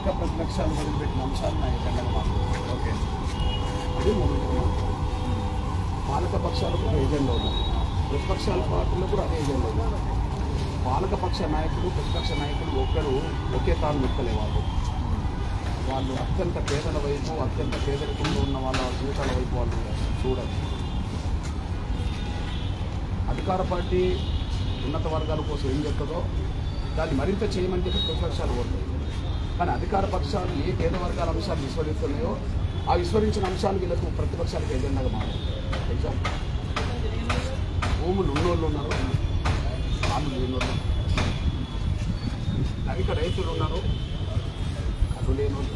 పాలక ప్రతిపక్షాలు వదిలిపెట్టిన అంశాలు నా మాట్లాడుతున్నాను ఓకే. అది మొదటి పాలక పక్షాలకు ఒక ఎజెండా ఉంది ప్రతిపక్షాల పార్టీలో కూడా అదే ఎజెండా ఉంది పాలక పక్ష నాయకులు ప్రతిపక్ష నాయకులు ఒక్కరు ఒకే తాను మెక్కలే వాళ్ళు. వాళ్ళు అత్యంత పేదల వైపు అత్యంత పేదరికంలో ఉన్న వాళ్ళ జీవితాల వైపు వాళ్ళు చూడరు. అధికార పార్టీ ఉన్నత వర్గాల కోసం ఏం చెప్తుందో దాన్ని మరింత చేయమని చెప్పి ప్రతిపక్షాలు కోరుతాయి. కానీ అధికార పక్షాలు ఏ పేద వర్గాల అంశాలు విస్మరిస్తున్నాయో ఆ విస్మరించిన అంశాలు వీళ్ళకు ప్రతిపక్షాలకు ఎజెండాగా మారాయి. ఎగ్జాంపుల్ భూములు ఉన్నోళ్ళు ఉన్నారు. వాళ్ళు లేనోళ్ళు. ధనిక రైతులు ఉన్నారు. కళ్ళు లేనోళ్ళు.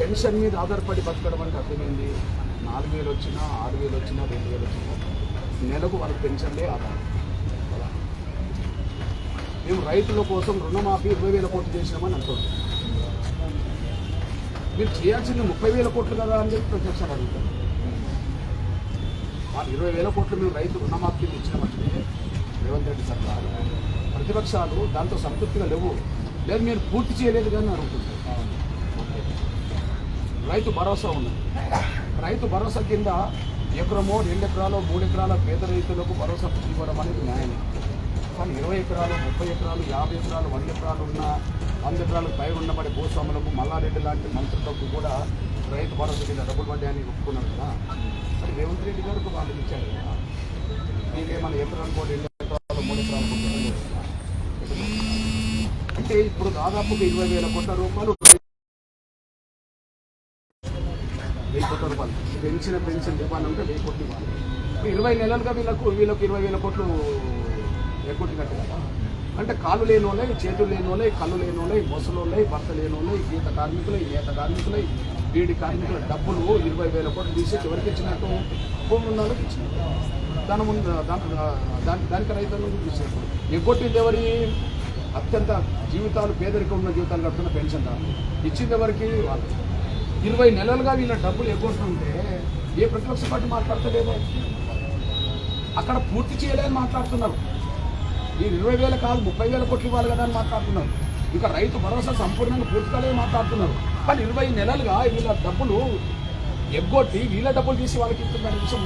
పెన్షన్ మీద ఆధారపడి బతకడం అంటే అర్థమైంది. నాలుగు వేలు వచ్చినా ఆరు వేలు వచ్చినా రెండు వేలు వచ్చినా నెలకు వాళ్ళకి పెన్షన్లే ఆధారం. మేము రైతుల కోసం రుణమాఫీ ఇరవై వేల కోట్లు చేసినామని అంటున్నాం మీరు చేయాల్సింది ముప్పై వేల కోట్లు కదా అని చెప్పి ప్రత్యక్షాలు అడుగుతారు. వాళ్ళు ఇరవై వేల కోట్లు మేము రైతు రుణమాఫీ ఇచ్చినామంటే రేవంత్ రెడ్డి సర్కార్ ప్రతిపక్షాలు దాంతో సంతృప్తిగా లేవు. లేదు మీరు పూర్తి చేయలేదు కానీ అడుగుతుంటారు రైతు భరోసా ఉన్నది రైతు భరోసా కింద ఎకరమో రెండు ఎకరాలో మూడు ఎకరాల పేద రైతులకు భరోసా ఇవ్వడం అనేది న్యాయం కానీ ఇరవై ఎకరాలు ముప్పై ఎకరాలు యాభై ఎకరాలు వంద ఎకరాలు ఉన్న వంద ఎకరాలకు పై ఉన్నబడే భూస్వాములకు మల్లారెడ్డి లాంటి మంత్రులకు కూడా రైతు భరోసా కింద డబ్బులు పడ్డాయని ఒప్పుకున్నారు కదా. మరి రేవంత్ రెడ్డి గారికి వాళ్ళు ఇచ్చారు కదా. మీరేమన్నా ఎకరాలు కూడా రెండు ఎకరాలు మూడు ఎకరాలు అంటే ఇప్పుడు దాదాపుగా ఇరవై వేల కోట్ల రూపాయలు వెయ్యి కోట్ల రూపాయలు. పెంచిన పెన్షన్ ఇవ్వాలంటే వెయ్యి కోట్లు ఇవ్వాలి. ఇరవై నెలలుగా వీళ్ళకు వీళ్ళకి ఇరవై వేల కోట్లు ఎగ్గొట్టి అంటే కాళ్ళు లేనోలే చేతులు లేనోలే కళ్ళు లేనోలే వాళ్ళే భర్త లేని గీత కార్మికులై నేత కార్మికులై బీడి కార్మికుల డబ్బులు ఇరవై వేల కోట్లు తీసి ఎవరికి ఇచ్చినట్టు? భూమి ఉన్న వాళ్ళకి ఇచ్చినట్టు దాని ముందు దాని దాని దానికి రైతులకు తీసేసారు ఎగ్గొట్టింది ఎవరి? అత్యంత జీవితాలు పేదరికం ఉన్న జీవితాలు కడుతున్న పెన్షన్ దాన్ని ఇచ్చింది ఎవరికి? వాళ్ళు. ఇరవై నెలలుగా వీళ్ళ డబ్బులు ఎగ్గొట్టుంటే ఏ ప్రతిపక్ష పార్టీ మాట్లాడతలేదో? అక్కడ పూర్తి చేయలేదని మాట్లాడుతున్నారు. ఈ ఇరవై వేల కాదు ముప్పై వేల కోట్లు ఇవ్వాలి కదా అని మాట్లాడుతున్నారు. ఇక రైతు భరోసా సంపూర్ణంగా పూర్తి మాట్లాడుతున్నారు. కానీ ఇరవై నెలలుగా వీళ్ళ డబ్బులు ఎగ్గొట్టి వీళ్ళ డబ్బులు తీసి వాళ్ళకి ఇస్తున్న విషయం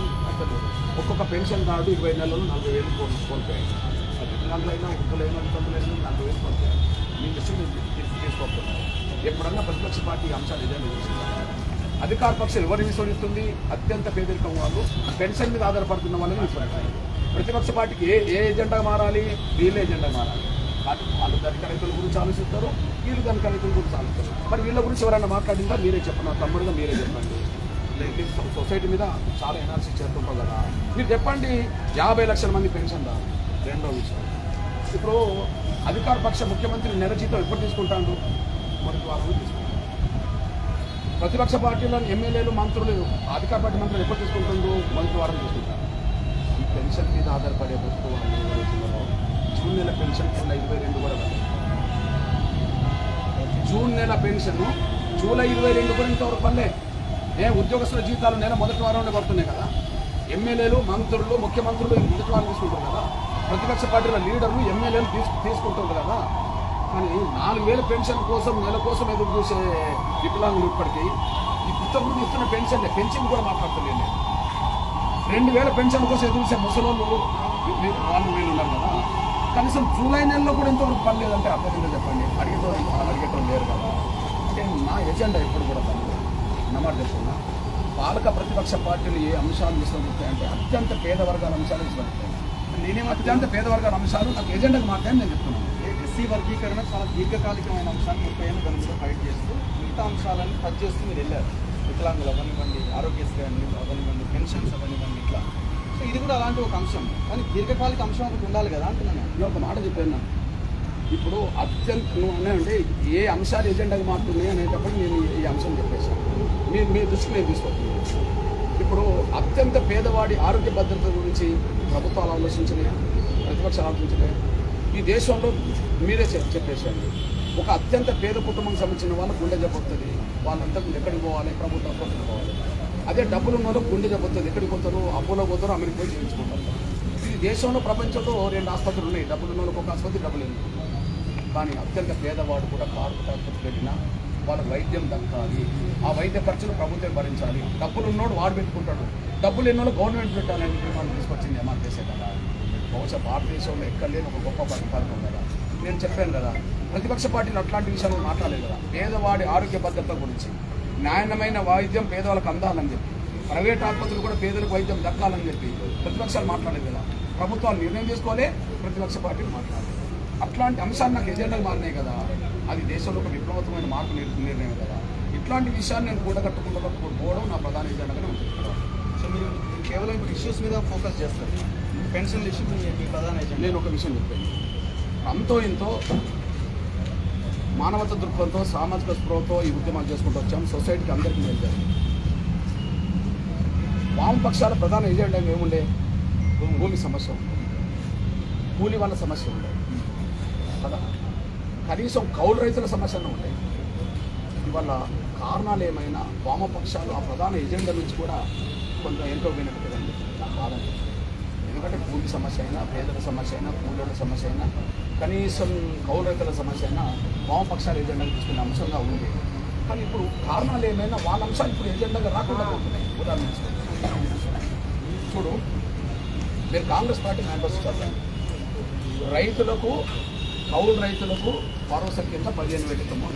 ఒక్కొక్క పెన్షన్ కార్డు ఇరవై నెలలు నలభై వేలు కోల్ కోల్పోయాయి. అయినా వికలాంగులైనా వృద్ధులైనా వితంతులైనా నలభై వేలు కోల్పోయాయి. మీ విషయం తీసుకోకపోతున్నారు ఎప్పుడన్నా ప్రతిపక్ష పార్టీ అంశాలు ఏదైనా అధికార పక్షం ఎవరిని విస్మరిస్తుంది అత్యంత పేదరికం వాళ్ళు పెన్షన్ మీద ఆధారపడుతున్న వాళ్ళని విస్మరిస్తారు ప్రతిపక్ష పార్టీకి ఏ ఏ ఎజెండా మారాలి వీళ్ళ ఎజెండా మారాలి. కానీ వాళ్ళు దళిత రైతుల గురించి ఆలోచిస్తారు వీళ్ళు దళిత రైతుల గురించి ఆలోచిస్తారు. మరి వీళ్ళ గురించి ఎవరైనా మాట్లాడిందా? మీరే చెప్పండి. తమ్ముడుగా మీరే చెప్పండి. సొసైటీ మీద చాలా ఎనాలిసిస్ చేస్తుంటారు కదా. మీరు చెప్పండి యాభై లక్షల మంది పెన్షన్ దా రెండో విషయం. ఇప్పుడు అధికార పక్ష ముఖ్యమంత్రి నెల జీతం ఎప్పుడు తీసుకుంటాడు మొదటి వారంలో తీసుకుంటాడు ప్రతిపక్ష పార్టీలో ఎమ్మెల్యేలు మంత్రులు అధికార పార్టీ మంత్రులు ఎప్పుడు తీసుకుంటుందో మొదటి వారం తీసుకుంటారు. పెన్షన్ మీద ఆధారపడే బతుకు వాళ్ళు జూన్ నెల పెన్షన్ కింద ఇరవై రెండు కూడా జూన్ నెల పెన్షన్ జూలై ఇరవై రెండు కూడా ఇంతవరకు పల్లె ఏ ఉద్యోగస్తుల జీతాలు నెల మొదటి వారంలో పడుతున్నాయి కదా. ఎమ్మెల్యేలు మంత్రులు ముఖ్యమంత్రులు మొదటి వారం తీసుకుంటారు కదా. ప్రతిపక్ష పార్టీల లీడర్లు ఎమ్మెల్యేలు తీసుకు తీసుకుంటారు కదా. కానీ నాలుగు వేల పెన్షన్ కోసం నెల కోసం ఎదురు చూసే వికలాంగులు ఇప్పటికీ ఈ పుస్తకం ఇస్తున్న పెన్షన్ పెన్షన్ కూడా మాట్లాడతలేదు నేను. రెండు వేల పెన్షన్ కోసం ఎదురు చూసే ముసలోళ్ళు వీ- వీ- వాళ్ళు వీళ్ళు ఉన్నారు కదా. కనీసం జూలై నెలలో కూడా ఇంతవరకు పర్లేదంటే అర్థమైందో చెప్పండి. అడిగేటోళ్ళు వాళ్ళు అడిగేటోళ్ళు లేరు కదా. అంటే నా ఎజెండా ఎప్పుడు కూడా తను నమాట చెప్తున్నా. పాలక ప్రతిపక్ష పార్టీలు ఏ అంశాలు తీసుకొస్తాయంటే అత్యంత పేద వర్గాల అంశాలు విస్మరిస్తాయి నేనేం అత్యంత పేద వర్గాల అంశాలు నాకు ఎజెండాకు మాత్రమే నేను చెప్తున్నాను. ఎస్సీ వర్గీకరణ చాలా దీర్ఘకాలికమైన అంశాన్ని ముప్పై ఏళ్ళు దాని ఫైట్ చేస్తూ మిగతా అంశాలను టచ్ చేస్తూ మీరు వెళ్ళారు. వికలాంగులు అవనివ్వండి ఆరోగ్యశ్రీ అని అవనివ్వండి పెన్షన్స్ అవనివ్వండి ఇట్లా. సో ఇది కూడా అలాంటి ఒక అంశం. కానీ దీర్ఘకాలిక అంశం ఒకటి ఉండాలి కదా అంటున్నాను. నేను ఒక మాట చెప్పాను. ఇప్పుడు అత్యంత అంటే ఏ అంశాలు ఎజెండాకి మారుతున్నాయి అనేటప్పుడు నేను ఈ అంశం చెప్పేశాను. మీరు మీ దృష్టి నేను తీసుకొస్తున్నాను ఇప్పుడు అత్యంత పేదవాడి ఆరోగ్య భద్రత గురించి ప్రభుత్వాలు ఆలోచించినాయి ప్రతిపక్షాలు ఆలోచించినాయి ఈ దేశంలో మీరే చెప్పేసేయండి ఒక అత్యంత పేద కుటుంబం సంబంధించిన వాళ్ళకు గుండె జబ్బొస్తుంది వాళ్ళంతా ఎక్కడికి పోవాలి? ప్రభుత్వ ఆసుపత్రికి పోవాలి. అదే డబ్బులు ఉన్న గుండె జబ్బొస్తుంది ఎక్కడికి పోతారు? అప్పులో పోతారు అమెరికా పోయి చేయించుకుంటారు ఈ దేశంలో ప్రపంచంలో రెండు ఆసుపత్రులు ఉన్నాయి. డబ్బులు ఉన్న ఒక ఆసుపత్రి డబ్బులు లేదు కానీ అత్యంత పేదవాడు కూడా కారు తాకుతూ వెళ్ళినా వాళ్ళకి వైద్యం దక్కాలి. ఆ వైద్య ఖర్చులు ప్రభుత్వం భరించాలి. డబ్బులు ఉన్నోడు వాడు పెట్టుకుంటాడు. డబ్బులు ఎన్నోళ్ళు గవర్నమెంట్ పెట్టాలని మనం తీసుకొచ్చింది ఏమన్నా చేసే కదా? బహుశా భారతదేశంలో ఎక్కడ లేని ఒక గొప్ప పరిపాలన కదా? నేను చెప్పాను కదా ప్రతిపక్ష పార్టీలు అట్లాంటి విషయాలు మాట్లాడలేదు కదా. పేదవాడి ఆరోగ్య భద్రత గురించి. న్యాయమైన వైద్యం పేదవాళ్ళకి అందాలని చెప్పి. ప్రైవేట్ ఆసుపత్రులు కూడా పేదలకు వైద్యం దక్కాలని చెప్పి ప్రతిపక్షాలు మాట్లాడలేదు కదా. ప్రభుత్వాలు నిర్ణయం తీసుకోవాలి ప్రతిపక్ష పార్టీలు మాట్లాడాలి అట్లాంటి అంశాలు నాకు ఎజెండాలు మారినాయి కదా. అది దేశంలో ఒక విప్లవతమైన మార్పు నిర్ణయం కదా. ఇట్లాంటి విషయాన్ని నేను కూడగట్టుకుంటూ పోవడం నా ప్రధాన ఎజెండాగానే ఉంటుంది సో మీరు కేవలం ఇప్పుడు ఇష్యూస్ మీద ఫోకస్ చేస్తారు. పెన్షన్ ఇష్యూ మీ మీ ప్రధాన ఎజెండా. నేను ఒక విషయం చెప్పాను. అంతో ఇంతో మానవత దృక్పథంతో సామాజిక స్పృహతో ఈ ఉద్యమాలు చేసుకుంటూ వచ్చాం. సొసైటీకి అందరికీ మేలు జరిగింది వామపక్షాల ప్రధాన ఏజెండా ఏముండే? భూమి సమస్య ఉండే. కూలి వాళ్ళ సమస్య ఉండే. కదా? కనీసం కౌలు రైతుల సమస్యలు ఉండే. ఇవాళ కారణాలు ఏమైనా వామపక్షాలు ఆ ప్రధాన ఎజెండా నుంచి కూడా కొంత ఎంతో పోయినట్టు కదండి నాకు బాధ. ఎందుకంటే భూమి సమస్య అయినా పేదల సమస్య అయినా కూలీల సమస్య అయినా కనీసం కౌలు రైతుల సమస్య అయినా వామపక్షాలు ఎజెండాగా తీసుకునే అంశంగా ఉంది. కానీ ఇప్పుడు కారణాలు ఏమైనా వాళ్ళ అంశాలు ఇప్పుడు ఎజెండాగా రాకుండా పోతున్నాయి. ఉదాహరణ చూడు మీరు కాంగ్రెస్ పార్టీ మెంబర్స్ చదవండి రైతులకు కౌలు రైతులకు భరోసా కింద పదిహేను వేలు ఇస్తాము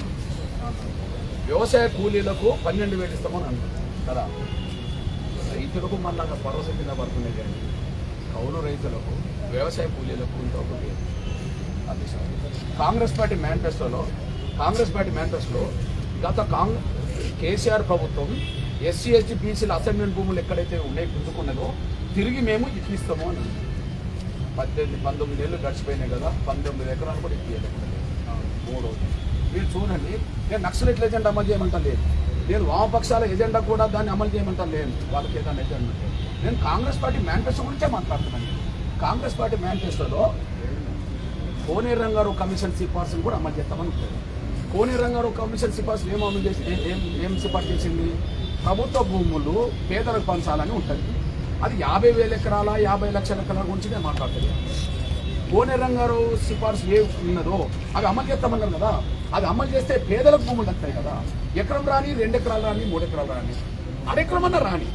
వ్యవసాయ కూలీలకు పన్నెండు వేలు ఇస్తామని అంటున్నారు అన్నారు. కదా? రైతులకు మళ్ళా భరోసా కింద పడుతున్నాయి కానీ కౌలు రైతులకు వ్యవసాయ కూలీలకు ఇంకొకటి అది కాంగ్రెస్ పార్టీ మేనిఫెస్టోలో కాంగ్రెస్ పార్టీ మేనిఫెస్టోలో గత కాంగ్రెస్ కేసీఆర్ ప్రభుత్వం ఎస్సీ ఎస్టీ బీసీల అసైన్మెంట్ భూములు ఎక్కడైతే ఉన్నాయి గుంజుకున్నదో తిరిగి మేము ఇప్పిస్తాము అని పద్దెనిమిది పంతొమ్మిది ఏళ్ళు గడిచిపోయినాయి కదా పంతొమ్మిది ఎకరాలు కూడా ఇప్పించలేదు మూడు మీరు చూడండి నేను నక్సలెట్ల ఎజెండా అమలు చేయమంటా లేదు. నేను వామపక్షాల ఎజెండా కూడా దాన్ని అమలు చేయమంటా లేదు. వాళ్ళకి ఏదైనా ఎజెండా నేను కాంగ్రెస్ పార్టీ మేనిఫెస్టో గురించే మాట్లాడుతున్నాను. కాంగ్రెస్ పార్టీ మేనిఫెస్టోలో కోనే రంగారావు కమిషన్ సిఫార్సులు కూడా అమలు చేస్తామని ఉంటుంది కోనేరు రంగారావు కమిషన్ సిఫార్సులు ఏం అమలు చేసి ఏం ఏం సిఫార్సు చేసింది? ప్రభుత్వ భూములు పేదలకు పంచాలని ఉంటుంది. అది యాభై వేల ఎకరాల యాభై లక్షల ఎకరాల గురించి నేను మాట్లాడుతుంది కోనే రంగారావు సిఫార్సు ఏ ఉన్నదో అవి అమలు చేస్తామన్నారు కదా అది అమలు చేస్తే పేదలకు భూములు దక్కుతాయి కదా? ఎకరం రాని రెండు ఎకరాలు రాని మూడు ఎకరాలు రాని. అరెకరమన్నా రాని.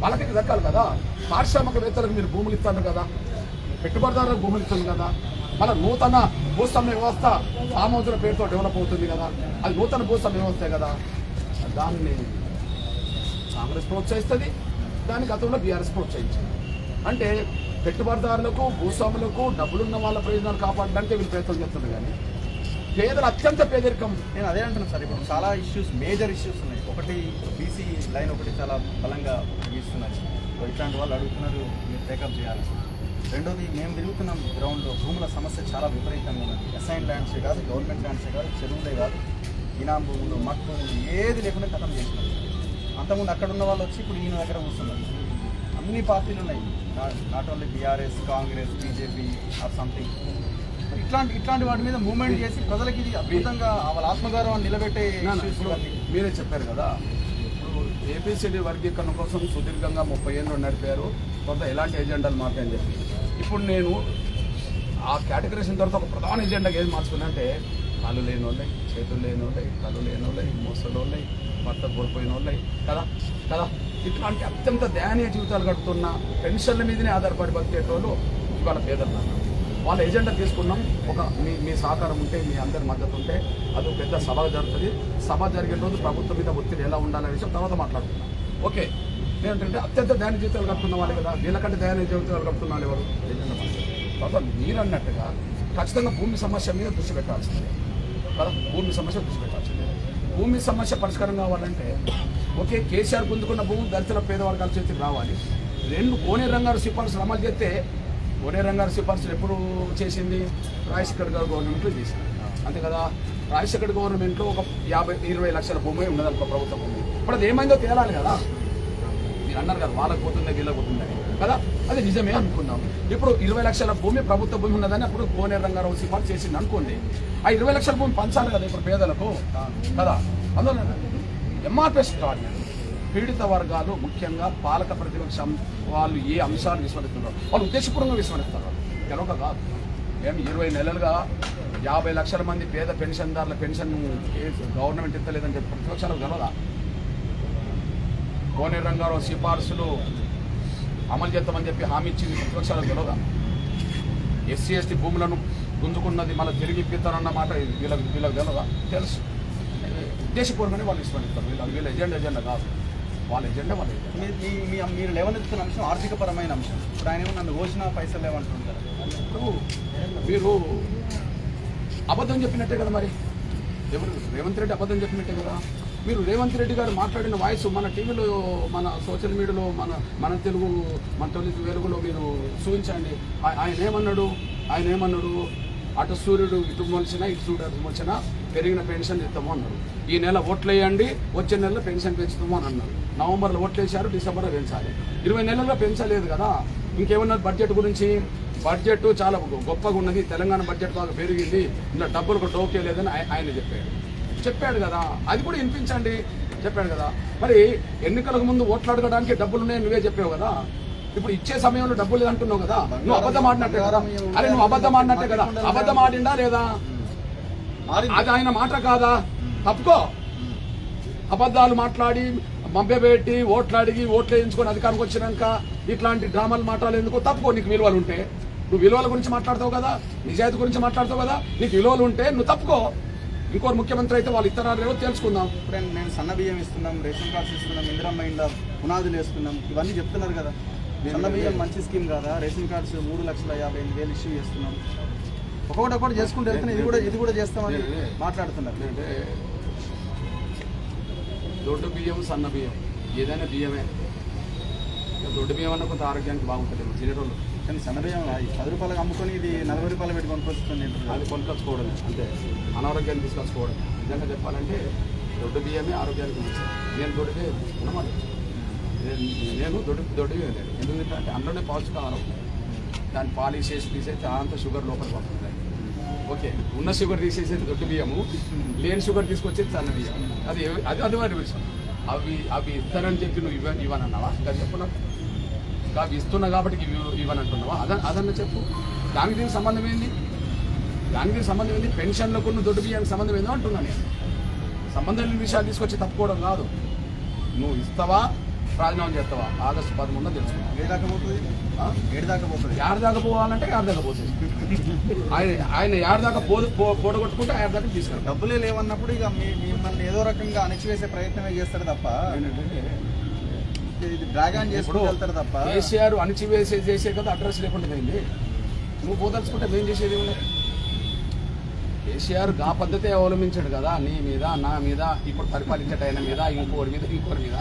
వాళ్ళకి దక్కాలి కదా? పారిశ్రామికవేత్తలకు మీరు భూములు ఇస్తారు కదా? పెట్టుబడిదారులకు భూములు ఇస్తాను కదా? మన నూతన భూస్వామ్య వ్యవస్థ సామోదుల పేరుతో డెవలప్ అవుతుంది కదా. అది నూతన భూస్వామ్య వ్యవస్థే కదా. దాన్ని కాంగ్రెస్ ప్రోత్సహిస్తుంది దాని గతంలో బీఆర్ఎస్ ప్రోత్సహించింది. అంటే పెట్టుబడిదారులకు భూస్వాములకు డబ్బులున్న వాళ్ళ ప్రయోజనాలు కాపాడడానికి వీళ్ళు ప్రయత్నం చేస్తున్నారు కానీ పేదలు అత్యంత పేదరికం. నేను అదే అంటున్నాను సార్ ఇప్పుడు చాలా ఇష్యూస్ మేజర్ ఇష్యూస్ ఉన్నాయి. ఒకటి బీసీ లైన్ ఒకటి చాలా బలంగా వీస్తున్నారు ఇట్లాంటి వాళ్ళు అడుగుతున్నారు మీరు టేకప్ చేయాలి. రెండోది మేము తిరుగుతున్నాం గ్రౌండ్లో భూముల సమస్య చాలా విపరీతంగా ఉన్నది. అసైన్ ల్యాండ్సే కాదు గవర్నమెంట్ ల్యాండ్సే కాదు చెరువులే కాదు ఇనాం భూములు భూములు ఏది లేకుండా కథం చేసినాం అంతకుముందు అక్కడ ఉన్న వాళ్ళు వచ్చి ఇప్పుడు ఈయన దగ్గర కూర్చున్నారు. అన్ని పార్టీలు ఉన్నాయి. Not only BRS Congress BJP or something ఇట్లాంటి ఇట్లాంటి వాటి మీద మూవ్మెంట్ చేసి ప్రజలకి ఇది అద్భుతంగా వాళ్ళ ఆత్మగౌరవాన్ని నిలబెట్టే. మీరే చెప్పారు కదా ఇప్పుడు ఏపీసీడీ వర్గీకరణ కోసం సుదీర్ఘంగా ముప్పై ఏళ్ళు నడిపారు. కొంత ఎలాంటి ఎజెండాలు మాట్లాడని చెప్పి. ఇప్పుడు నేను ఆ కేటగరీషన్ తర్వాత ఒక ప్రధాన ఎజెండాకి ఏది మార్చుకున్నా అంటే కాళ్ళు లేని వాళ్ళే చేతులు లేని వాళ్ళే కళ్ళు లేని వాళ్ళే మోసలు వాళ్ళే భర్త కోల్పోయిన వాళ్ళే కదా? కదా? ఇట్లాంటి అత్యంత దయనీయ జీవితాలు గడుపుతున్న పెన్షన్ల మీదనే ఆధారపడి బతికేటోళ్ళు ఇవాళ పేదలు వాళ్ళ ఎజెండా తీసుకున్నాం. ఒక మీ మీ సహకారం ఉంటే మీ అందరి మద్దతు ఉంటే అది ఒక పెద్ద సభ జరుగుతుంది. సభ జరిగే రోజు ప్రభుత్వం మీద ఒత్తిడి ఎలా ఉండాలనే విషయం తర్వాత మాట్లాడుతున్నాం ఓకే. ఏంటంటే అత్యంత దయన జీవితాలు గడుపుతున్న వాళ్ళు కదా వీళ్ళకంటే దయన జీవితాలు గడుపుతున్న వాళ్ళు ఎవరు? తర్వాత మీరు అన్నట్టుగా ఖచ్చితంగా భూమి సమస్య మీద దృష్టి పెట్టాల్సిందే. కదా భూమి సమస్య దృష్టి పెట్టాల్సిందే. భూమి సమస్య పరిష్కారం కావాలంటే ఓకే కేసీఆర్ పొందుకున్న భూమి దళితుల పేద వర్గాల చేతికి రావాలి. రెండు కోనే రంగారు సిఫార్సులు అమలు చేస్తే కోనే రంగారు సిఫార్సులు ఎప్పుడు చేసింది? రాజశేఖర్ గారు గవర్నమెంట్లో చేసింది. అంతే కదా? రాజశేఖర్ గవర్నమెంట్లో ఒక యాభై ఇరవై లక్షల భూమి ఉన్నది ఒక ప్రభుత్వ భూమి. ఇప్పుడు అది ఏమైందో తేలాలి కదా. మీరు అన్నారు కదా వాళ్ళకి పోతుంది వీళ్ళకి పోతుందని కదా? అది నిజమే అనుకున్నాం. ఇప్పుడు ఇరవై లక్షల భూమి ప్రభుత్వ భూమి ఉన్నదని అప్పుడు కోనే రంగారావు సిఫార్సు చేసింది అనుకోండి. ఆ ఇరవై లక్షల భూమి పంచాలి కదా ఇప్పుడు పేదలకు? కదా? అందులో ఎంఆర్పిఎస్ గార్డెన్ పీడిత వర్గాలు ముఖ్యంగా పాలక ప్రతిపక్ష వాళ్ళు ఏ అంశాలు విస్మరిస్తున్నారు వాళ్ళు ఉద్దేశపూర్వకంగా విస్మరిస్తారు కనుక కాదు. మేము ఇరవై నెలలుగా యాభై లక్షల మంది పేద పెన్షన్దారుల పెన్షన్ గవర్నమెంట్ ఇస్తలేదని చెప్పి ప్రతిపక్షాలకు తెలవదా? కోనేరు రంగారావు సిఫార్సులు అమలు చేస్తామని చెప్పి హామీ ఇచ్చింది ప్రతిపక్షాలకు తెలవదా? ఎస్సీ ఎస్టీ భూములను గుంజుకున్నది మళ్ళీ తిరిగి ఇప్పిస్తారన్న మాట వీళ్ళకి వీళ్ళకి తెలవదా? తెలుసు. ఉద్దేశపూర్వకమే వాళ్ళు ఇష్టపడతారు వీళ్ళ వీళ్ళ ఎజెండా ఎజెండా కాదు. వాళ్ళ ఎజెండా వాళ్ళ ఎజెండా. మీరు లేవనెత్తుతున్న అంశం ఆర్థిక పరమైన అంశం. ఇప్పుడు ఆయన ఏమో నన్ను ఓసిన పైసలు ఇప్పుడు మీరు అబద్ధం చెప్పినట్టే కదా మరి? ఎవరు రేవంత్ రెడ్డి అబద్ధం చెప్పినట్టే కదా? మీరు రేవంత్ రెడ్డి గారు మాట్లాడిన వాయిస్ మన టీవీలో మన సోషల్ మీడియాలో మన మన తెలుగు మన తొలి వెలుగులో మీరు చూపించండి. ఆయన ఏమన్నాడు? ఆయన ఏమన్నాడు? అటు సూర్యుడు ఇటు మొలిచినా ఇటు సూర్యుడు అటు మొలిచినా పెరిగిన పెన్షన్ ఇస్తాము అన్నారు. ఈ నెల ఓట్లు వేయండి వచ్చే నెలలో పెన్షన్ పెంచుతాము అని అన్నారు. నవంబర్లో ఓట్లు వేశారు డిసెంబర్లో పెంచాలి. ఇరవై నెలల్లో పెంచలేదు కదా. ఇంకేమన్నారు బడ్జెట్ గురించి? బడ్జెట్ చాలా గొప్పగా ఉన్నది. తెలంగాణ బడ్జెట్ బాగా పెరిగింది. ఇలా డబ్బులకు డోకే లేదని ఆయ- ఆయన చెప్పాడు. చెప్పాడు కదా. అది కూడా వినిపించండి. చెప్పాడు కదా. మరి ఎన్నికలకు ముందు ఓట్లు అడగడానికి డబ్బులు ఉన్నాయని నువ్వే చెప్పావు కదా. ఇప్పుడు ఇచ్చే సమయంలో డబ్బులు లేదంటున్నావు కదా. నువ్వు అబద్ధం ఆడినట్టే కదా. అరే నువ్వు అబద్ధం ఆడినట్టే కదా. అబద్ధం ఆడిందా లేదా? అది ఆయన మాట కాదా? తప్పుకో. అబద్ధాలు మాట్లాడి మభ్యపెట్టి ఓట్లు అడిగి ఓట్లు వేయించుకొని అధికారంకి వచ్చినాక ఇట్లాంటి డ్రామాలు మాట్లాడేందుకు తప్పుకో. నీకు విలువలు ఉంటే. నువ్వు విలువల గురించి మాట్లాడతావు కదా. నిజాయితీ గురించి మాట్లాడతావు కదా. నీకు విలువలు ఉంటే నువ్వు తప్పుకో. ఇంకోరు ముఖ్యమంత్రి అయితే వాళ్ళు ఇతర లేవో తెలుసుకుందాం. ఇప్పుడు నేను సన్న బియ్యం ఇస్తున్నాం రేషన్ కార్డ్స్ ఇస్తున్నాం ఇందిరమ్మ ఇండ్ల పునాదులు వేస్తున్నాం. ఇవన్నీ చెప్తున్నారు కదా. సన్న బియ్యం మంచి స్కీమ్ కదా? రేషన్ కార్డ్స్ మూడు లక్షల యాభై ఎనిమిది వేలు ఇష్యూ చేస్తున్నాం. ఒక్కొక్కటి ఒక్కటి చేసుకుంటూ వెళ్తున్నాం. ఇది కూడా ఇది కూడా చేస్తామని మాట్లాడుతున్నారు. అంటే దొడ్డు బియ్యం సన్న బియ్యం ఏదైనా బియ్యమే. దొడ్డు బియ్యం అన్న కొంత ఆరోగ్యానికి బాగుంటుంది. తినేటోళ్ళు కానీ సన్నబియ్యం ఈ పది రూపాయలకు అమ్ముకొని ఇది నలభై రూపాయలు పెట్టి కొనుక్కొస్తుంది అది కొనుకొచ్చుకోవడం అంతే. అనారోగ్యాన్ని తీసుకొచ్చుకోవడం. నిజంగా చెప్పాలంటే దొడ్డు బియ్యమే ఆరోగ్యానికి మంచిది. నేను దొడ్డుకే ఉన్నమాట నేను నేను దొడ్డు దొడ్డు బియ్యం లేదు ఎందుకంటే అంటే అందులోనే పౌష్టికాహారం దాన్ని పాలిష్ చేసి తీసేస్తే అంత షుగర్ లోపలికి వస్తుంది ఓకే. ఉన్న షుగర్ తీసేసేది దొడ్డు బియ్యము లేని షుగర్ తీసుకొచ్చేది సన్న బియ్యం. అది అది అది వారి విషయం. అవి అవి ఇస్తారని చెప్పి నువ్వు ఇవ్వ ఇవ్వనన్నావా? ఇంకా చెప్పు నాకు అవి ఇస్తున్నా కాబట్టి ఇవి ఇవ్వనంటున్నావా? అద అదన్న చెప్పు. దానికి దీనికి సంబంధం ఏంది? దానికి దీనికి సంబంధం ఏంది? పెన్షన్లకు దొడ్డు బియ్యానికి సంబంధం ఏందో అంటున్నా నేను. సంబంధం లేని విషయాలు తీసుకొచ్చి తప్పుకోవడం కాదు. నువ్వు ఇస్తావా? రాజీనామా చేస్తావా? ఆగస్టు పదమూడున తెలుసుకుంటా. ఏడు దాకా పోతుంది? ఏడు దాకా పోతుంది. యాడ దాకా పోవాలంటే యాడ దాకా పోతుంది. ఆయన ఆయన యాడ దాకా పో పో- పోడగొట్టుకుంటే యాడ దాకా తీసుకెళ్తాం డబ్బులే లేవన్నప్పుడు ఇక మీ మిమ్మల్ని ఏదో రకంగా అణిచివేసే ప్రయత్నమే చేస్తాడు తప్ప. డ్రాగాన్ చేసుకుంటూ తప్ప. కేసీఆర్ అణిచివేసే చేసే కదా అడ్రస్ లేకుండా పోయింది. నువ్వు పోదలుచుకుంటే మేము చేసేది కేసీఆర్గా పద్ధతే అవలంబించాడు కదా నీ మీద నా మీద ఇప్పుడు పరిపాలించట ఆయన మీద ఇంకోటి మీద ఇంకోటి మీద.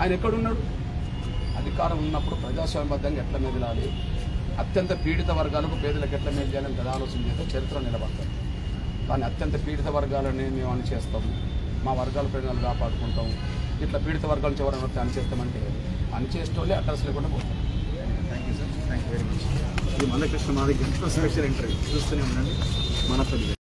ఆయన ఎక్కడున్నాడు? అధికారం ఉన్నప్పుడు ప్రజాస్వామ్యబద్ధంగా ఎట్లా మెదలాలి? అత్యంత పీడిత వర్గాలకు పేదలకు ఎట్లా మేలు చేయాలని కదా ఆలోచన చేస్తే చరిత్ర నిలబడతాం కానీ అత్యంత పీడిత వర్గాలని మేము అని చేస్తాం మా వర్గాల ప్రజలు కాపాడుకుంటాం ఇట్లా పీడిత వర్గాల నుంచి ఎవరైనా వస్తే అని చేస్తామంటే అని చేసేటోళ్ళే అడ్రస్ లేకుండా పోతాం thank you sir thank you very much ఇది మందకృష్ణ మాదిగ స్పెషల్ ఇంటర్వ్యూ. చూస్తూనే ఉండండి. మన తొలి